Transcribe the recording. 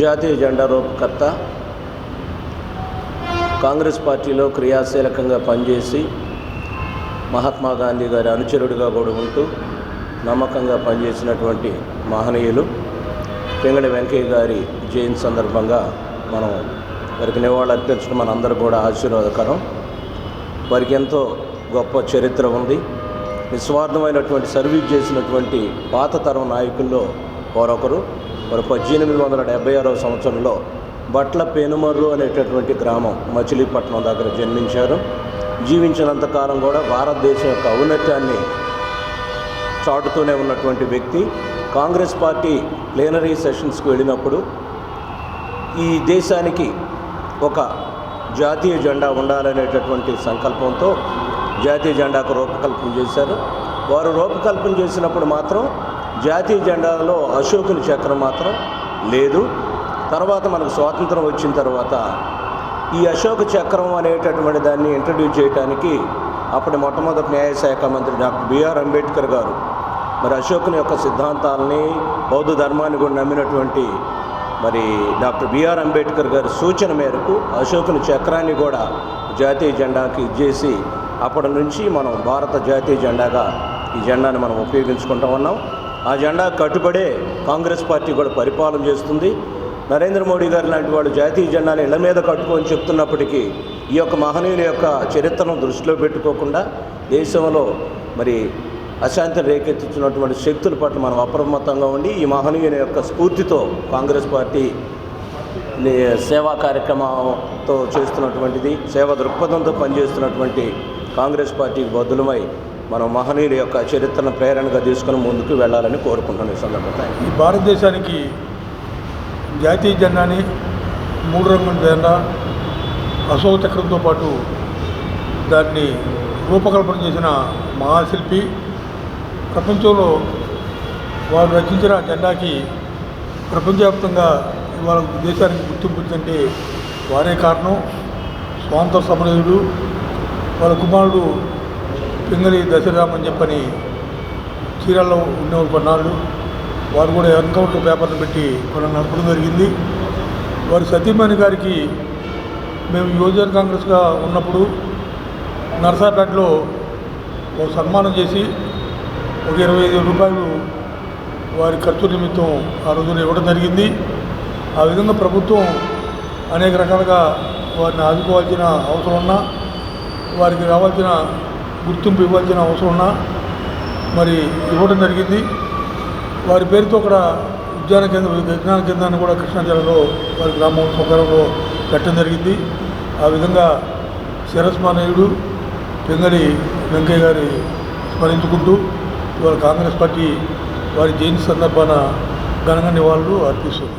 జాతీయ జెండా రూపకర్త. కాంగ్రెస్ పార్టీలో క్రియాశీలకంగా పనిచేసి మహాత్మా గాంధీ గారి అనుచరుడిగా కూడా ఉంటూ నమ్మకంగా పనిచేసినటువంటి మహనీయులు. పెంగడి వెంకయ్య గారి జయంతి సందర్భంగా మనం వారికి నివాళులు అర్పించడం మనందరూ కూడా ఆశీర్వాదకరం. వారికి ఎంతో గొప్ప చరిత్ర ఉంది. నిస్వార్థమైనటువంటి సర్వీస్ చేసినటువంటి పాత తరం నాయకుల్లో వారొకరు వారు పద్దెనిమిది వందల డెబ్బై ఆరవ సంవత్సరంలో బట్ల పేనుమర్రు అనేటటువంటి గ్రామం మచిలీపట్నం దగ్గర జన్మించారు. జీవించినంతకాలం కూడా భారతదేశం యొక్క ఔన్నత్యాన్ని చాటుతూనే ఉన్నటువంటి వ్యక్తి. కాంగ్రెస్ పార్టీ ప్లేనరీ సెషన్స్కు వెళ్ళినప్పుడు ఈ దేశానికి ఒక జాతీయ జెండా ఉండాలనేటటువంటి సంకల్పంతో జాతీయ జెండాకు రూపకల్పన చేశారు. వారు రూపకల్పన చేసినప్పుడు మాత్రం జాతీయ జెండాలో అశోకుని చక్రం మాత్రం లేదు. తర్వాత మనకు స్వాతంత్రం వచ్చిన తర్వాత ఈ అశోక చక్రం అనేటటువంటి దాన్ని ఇంట్రడ్యూస్ చేయడానికి అప్పటి మొట్టమొదటి న్యాయశాఖ మంత్రి డాక్టర్ బిఆర్ అంబేద్కర్ గారు మరి అశోకుని యొక్క సిద్ధాంతాలని బౌద్ధ ధర్మాన్ని కూడా నమ్మినటువంటి మరి డాక్టర్ బిఆర్ అంబేద్కర్ గారి సూచన మేరకు అశోకుని చక్రాన్ని కూడా జాతీయ జెండాకి ఇచ్చేసి అప్పటి నుంచి మనం భారత జాతీయ జెండాగా ఈ జెండాని మనం ఉపయోగించుకుంటూ ఉన్నాం. ఆ జెండా కట్టుబడే కాంగ్రెస్ పార్టీ కూడా పరిపాలన చేస్తుంది. నరేంద్ర మోడీ గారు లాంటి వాళ్ళు జాతీయ జెండాను ఇళ్ళ మీద కట్టుకొని చెప్తున్నప్పటికీ ఈ యొక్క మహనీయుల యొక్క చరిత్రను దృష్టిలో పెట్టుకోకుండా దేశంలో మరి అశాంతిని రేకెత్తించినటువంటి శక్తుల పట్ల మనం అప్రమత్తంగా ఉండి ఈ మహనీయుని యొక్క స్ఫూర్తితో కాంగ్రెస్ పార్టీ సేవా కార్యక్రమంతో చేస్తున్నటువంటిది సేవా దృక్పథంతో పనిచేస్తున్నటువంటి కాంగ్రెస్ పార్టీకి బదులమై మనం మహనీయుల యొక్క చరిత్రను ప్రేరణగా తీసుకుని ముందుకు వెళ్ళాలని కోరుకుంటున్నాను ఈ సందర్భంగా. ఈ భారతదేశానికి జాతీయ జెండాని మూడు రంగుల జెండా అశోక చక్రంతో పాటు దాన్ని రూపకల్పన చేసిన మహాశిల్పి ప్రపంచంలో వారు రచించిన జెండాకి ప్రపంచవ్యాప్తంగా ఇవాళ దేశానికి గుర్తింపు వచ్చిందంటే వారే కారణం. స్వాతంత్ర సమరయుడు వాళ్ళ కుమారుడు పింగళి దశరామ్ అని చెప్పని చీరాల్లో ఉండేవారు కొన్నాళ్ళు. వారు కూడా ఎన్కౌంటర్ పేపర్లు పెట్టి మనం నడపడం జరిగింది. వారి సతీమణి గారికి మేము యువజన కాంగ్రెస్గా ఉన్నప్పుడు నర్సాపేటలో ఓ సన్మానం చేసి ఒక ఇరవై ఐదు రూపాయలు వారి ఖర్చు నిమిత్తం ఆ రోజున ఇవ్వడం జరిగింది. ఆ విధంగా ప్రభుత్వం అనేక రకాలుగా వారిని ఆదుకోవాల్సిన అవసరం ఉన్నా వారికి రావాల్సిన గుర్తింపు ఇవ్వాల్సిన అవసరం ఉన్నా మరి ఇవ్వడం జరిగింది. వారి పేరుతో అక్కడ ఉద్యాన కేంద్రం విజ్ఞాన కేంద్రాన్ని కూడా కృష్ణా జిల్లాలో వారి గ్రామం స్వగ్రామంలో పెట్టడం జరిగింది. ఆ విధంగా శిరస్మానయుడు పింగళి వెంకయ్య గారి స్మరించుకుంటూ ఇవాళ కాంగ్రెస్ పార్టీ వారి జయంతి సందర్భాన ఘనంగా నివాళులు అర్పిస్తుంది.